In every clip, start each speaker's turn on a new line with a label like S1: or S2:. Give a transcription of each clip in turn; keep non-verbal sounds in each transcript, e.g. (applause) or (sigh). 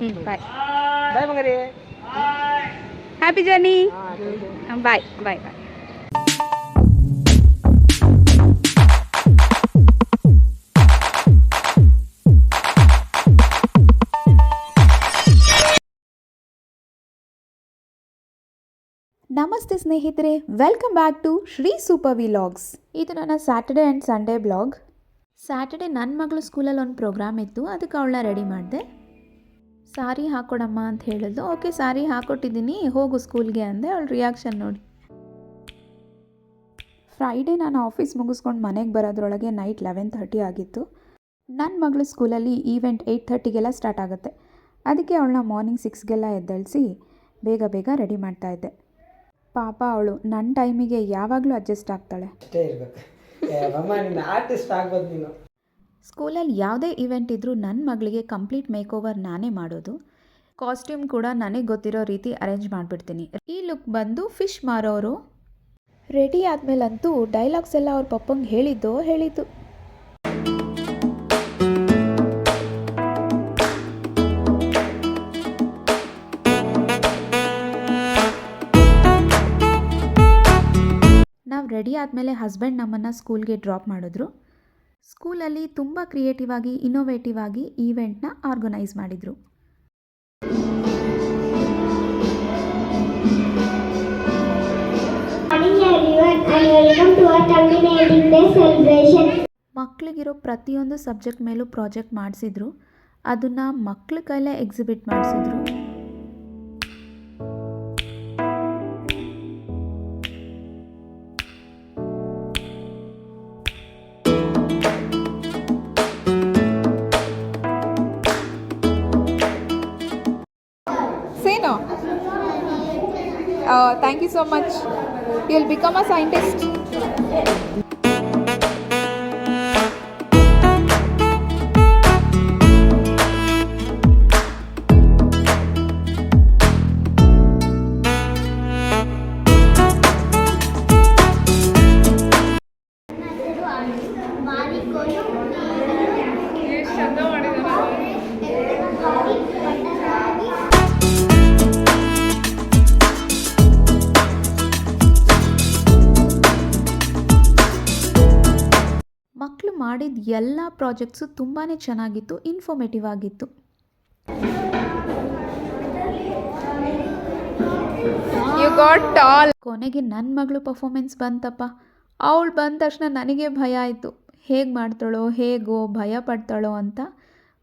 S1: ಹ್ಞೂ ಬಾಯ್
S2: ಬಾಯ್ ಮಗರಿ
S1: happy journey ಬಾಯ್ ಬಾಯ್ bye
S3: ನಮಸ್ತೆ ಸ್ನೇಹಿತರೆ welcome back to Shri super vlogs ಇದು ನನ್ನ Saturday and Sunday blog Saturday ನನ್ನ ಮಗಳು ಸ್ಕೂಲಲ್ಲಿ ಒಂದು ಪ್ರೋಗ್ರಾಮ್ ಇತ್ತು ಅದಕ್ಕೆ ಅವಳನ್ನ ರೆಡಿ ಮಾಡಿದೆ. ಸಾರಿ ಹಾಕೊಡಮ್ಮ ಅಂತ ಹೇಳಿದ್ಲು. ಓಕೆ, ಸಾರಿ ಹಾಕೊಟ್ಟಿದ್ದೀನಿ. ಹೋಗು ಸ್ಕೂಲ್ಗೆ ಅಂದೆ. ಅವಳು ರಿಯಾಕ್ಷನ್ ನೋಡಿ. ಫ್ರೈಡೇ ನಾನು ಆಫೀಸ್ ಮುಗಿಸ್ಕೊಂಡು ಮನೆಗೆ ಬರೋದ್ರೊಳಗೆ ನೈಟ್ ಲೆವೆನ್ ತರ್ಟಿ ಆಗಿತ್ತು. ನನ್ನ ಮಗಳು ಸ್ಕೂಲಲ್ಲಿ ಈವೆಂಟ್ ಏಯ್ಟ್ ಥರ್ಟಿಗೆಲ್ಲ ಸ್ಟಾರ್ಟ್ ಆಗುತ್ತೆ. ಅದಕ್ಕೆ ಅವಳನ್ನ ಮಾರ್ನಿಂಗ್ ಸಿಕ್ಸ್ಗೆಲ್ಲ ಎದ್ದೇಳಿಸಿ ಬೇಗ ಬೇಗ ರೆಡಿ ಮಾಡ್ತಾ ಇದ್ದೆ. ಪಾಪ ಅವಳು ನನ್ನ ಟೈಮಿಗೆ ಯಾವಾಗಲೂ ಅಡ್ಜಸ್ಟ್ ಆಗ್ತಾಳೆ.
S2: ಅಷ್ಟೇ ಇರ್ಬೇಕು. ಆರ್ಟಿಸ್ಟ್ ಆಗ್ಬೋದು ನೀನು.
S3: ಸ್ಕೂಲಲ್ಲಿ ಯಾವುದೇ ಇವೆಂಟ್ ಇದ್ದರೂ ನನ್ನ ಮಗಳಿಗೆ ಕಂಪ್ಲೀಟ್ ಮೇಕ್ ಓವರ್ ನಾನೇ ಮಾಡೋದು. ಕಾಸ್ಟ್ಯೂಮ್ ಕೂಡ ನನಗೆ ಗೊತ್ತಿರೋ ರೀತಿ ಅರೇಂಜ್ ಮಾಡಿಬಿಡ್ತೀನಿ. ಈ ಲುಕ್ ಬಂದು ಫಿಶ್ ಮಾರೋರು. ರೆಡಿ ಆದಮೇಲಂತೂ ಡೈಲಾಗ್ಸ್ ಎಲ್ಲ ಅವ್ರ ಪಪ್ಪಂಗೆ ಹೇಳಿದ್ದೋ ಹೇಳಿದ್ದು. ನಾವು ರೆಡಿ ಆದಮೇಲೆ ಹಸ್ಬೆಂಡ್ ನಮ್ಮನ್ನು ಸ್ಕೂಲ್ಗೆ ಡ್ರಾಪ್ ಮಾಡಿದ್ರು. ಸ್ಕೂಲಲ್ಲಿ ತುಂಬ ಕ್ರಿಯೇಟಿವ್ ಆಗಿ ಇನ್ನೋವೇಟಿವ್ ಆಗಿ ಈವೆಂಟ್ನ ಆರ್ಗನೈಸ್ ಮಾಡಿದರು. ಮಕ್ಕಳಿಗಿರೋ ಪ್ರತಿಯೊಂದು ಸಬ್ಜೆಕ್ಟ್ ಮೇಲೂ ಪ್ರಾಜೆಕ್ಟ್ ಮಾಡಿಸಿದ್ರು ಅದನ್ನು ಮಕ್ಳ ಕೈಲೇ ಎಕ್ಸಿಬಿಟ್ ಮಾಡಿಸಿದ್ರು
S1: China. Uh, thank you so much. You'll become a scientist.
S3: ಮಕ್ಕಳು ಮಾಡಿದ ಎಲ್ಲ ಪ್ರಾಜೆಕ್ಟ್ಸು ತುಂಬಾ ಚೆನ್ನಾಗಿತ್ತು ಇನ್ಫಾರ್ಮೇಟಿವ್ ಆಗಿತ್ತು.
S1: ಯು ಗಾಟ್ ಆಲ್
S3: ಕೊನೆಗೆ ನನ್ನ ಮಗಳು ಪರ್ಫಾಮೆನ್ಸ್ ಬಂತಪ್ಪ. ಅವಳು ಬಂದ ತಕ್ಷಣ ನನಗೆ ಭಯ ಆಯಿತು. ಹೇಗೆ ಮಾಡ್ತಾಳೋ ಹೇಗೋ ಭಯ ಪಡ್ತಾಳೋ ಅಂತ.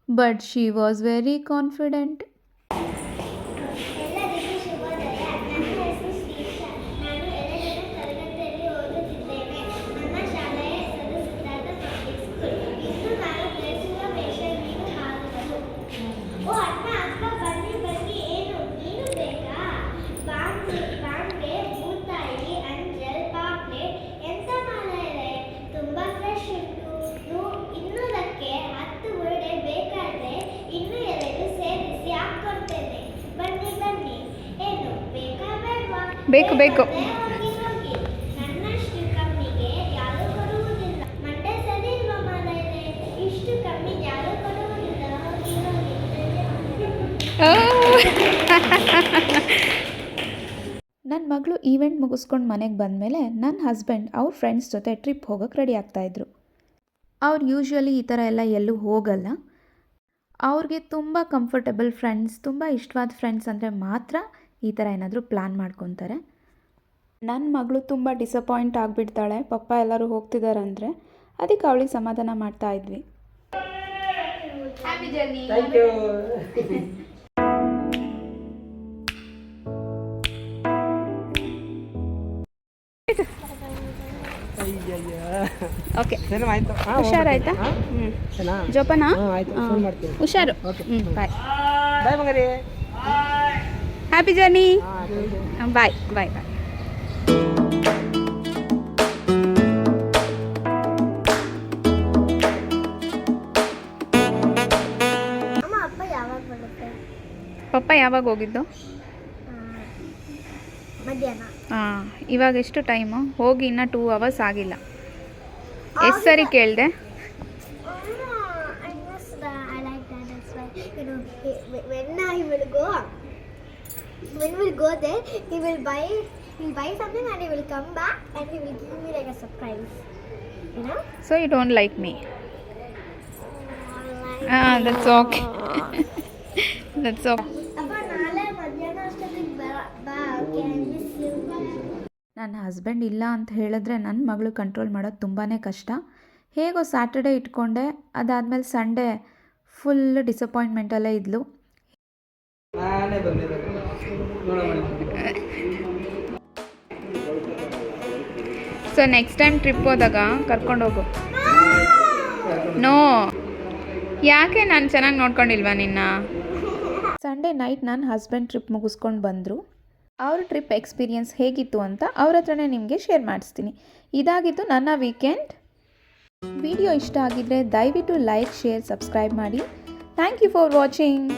S3: But she was very confident
S4: ಹೋಗಿ ಬೇಕು.
S3: ನನ್ನ ಮಗಳು ಈವೆಂಟ್ ಮುಗಿಸ್ಕೊಂಡು ಮನೆಗೆ ಬಂದಮೇಲೆ ನನ್ನ ಹಸ್ಬೆಂಡ್ ಅವ್ರ ಫ್ರೆಂಡ್ಸ್ ಜೊತೆ ಟ್ರಿಪ್ ಹೋಗೋಕ್ಕೆ ರೆಡಿ ಆಗ್ತಾಯಿದ್ರು ಅವ್ರು ಯೂಶ್ವಲಿ ಈ ಥರ ಎಲ್ಲ ಎಲ್ಲೂ ಹೋಗಲ್ಲ. ಅವ್ರಿಗೆ ತುಂಬ ಕಂಫರ್ಟಬಲ್ ಫ್ರೆಂಡ್ಸ್ ತುಂಬ ಇಷ್ಟವಾದ ಫ್ರೆಂಡ್ಸ್ ಅಂದರೆ ಮಾತ್ರ ಈ ಥರ ಏನಾದರೂ ಪ್ಲ್ಯಾನ್ ಮಾಡ್ಕೊತಾರೆ. ನನ್ನ ಮಗಳು ತುಂಬ ಡಿಸಪಾಯಿಂಟ್ ಆಗಿಬಿಡ್ತಾಳೆ. ಪಪ್ಪ ಎಲ್ಲರೂ ಹೋಗ್ತಿದ್ದಾರೆ ಅಂದರೆ ಅದಕ್ಕೆ ಅವಳಿಗೆ ಸಮಾಧಾನ ಮಾಡ್ತಾ ಇದ್ವಿ.
S1: ಓಕೆ (laughs) ಹುಷಾರಾಯ್ತಾ?
S2: ಜೋಪನಾ
S1: ಜೋಪಾನ?
S2: ಹಾಂ ಆಯ್ತು. ಫೋನ್ ಮಾಡ್ತೀನಿ.
S1: ಹುಷಾರು?
S2: ಓಕೆ
S1: ಹ್ಞೂ ಬಾಯ್
S2: ಬಾಯ್
S1: ಹ್ಯಾಪಿ ಜರ್ನಿ ಬಾಯ್ ಬಾಯ್ ಬಾಯ್ ಪಪ್ಪ ಯಾವಾಗ ಹೋಗಿದ್ದು? ಹಾಂ ಇವಾಗ ಎಷ್ಟು ಟೈಮು ಹೋಗಿ ಇನ್ನೂ ಟೂ ಅವರ್ಸ್ ಆಗಿಲ್ಲ. ಎಷ್ಟು ಸರಿ ಕೇಳಿದೆ?
S4: I missed I like like that. That's why. you know, he- when I will go, when we'll go there, he will buy, he'll buy something and he will come back and he will give me like a surprise. You know?
S1: So you don't like me. ಹಾಂ
S4: like ah, that's okay. that's okay.
S3: ನನ್ನ husband ಇಲ್ಲ ಅಂತ ಹೇಳಿದ್ರೆ ನನ್ನ ಮಗಳು control ಮಾಡೋದು ತುಂಬಾ ಕಷ್ಟ ಹೇಗೋ ಸ್ಯಾಟರ್ಡೇ ಇಟ್ಕೊಂಡೆ ಅದಾದಮೇಲೆ ಸಂಡೇ ಫುಲ್ ಡಿಸಪಾಯಿಂಟ್ಮೆಂಟಲ್ಲೇ ಇದ್ಲು
S2: ನಾನೇ ಬಂದಿದ್ದೆ ನೋಡೋಣ.
S1: ಸೊ ನೆಕ್ಸ್ಟ್ ಟೈಮ್ ಟ್ರಿಪ್ ಹೋದಾಗ ಕರ್ಕೊಂಡೋಗು ನೋ ಯಾಕೆ ನಾನು ಚೆನ್ನಾಗಿ ನೋಡ್ಕೊಂಡಿಲ್ವಾ ನಿನ್ನ?
S3: ಸಂಡೇ ನೈಟ್ ನನ್ನ ಹಸ್ಬೆಂಡ್ ಟ್ರಿಪ್ ಮುಗಿಸ್ಕೊಂಡು ಬಂದರು. ಅವ್ರ ಟ್ರಿಪ್ ಎಕ್ಸ್ಪೀರಿಯನ್ಸ್ ಹೇಗಿತ್ತು ಅಂತ ಅವ್ರ ಹತ್ರನೇ ನಿಮಗೆ ಶೇರ್ ಮಾಡಿಸ್ತೀನಿ. ಇದಾಗಿತ್ತು ನನ್ನ ವೀಕೆಂಡ್ ವಿಡಿಯೋ ಇಷ್ಟ ಆಗಿದ್ದರೆ ದಯವಿಟ್ಟು ಲೈಕ್ ಶೇರ್ ಸಬ್ಸ್ಕ್ರೈಬ್ ಮಾಡಿ. Thank you for watching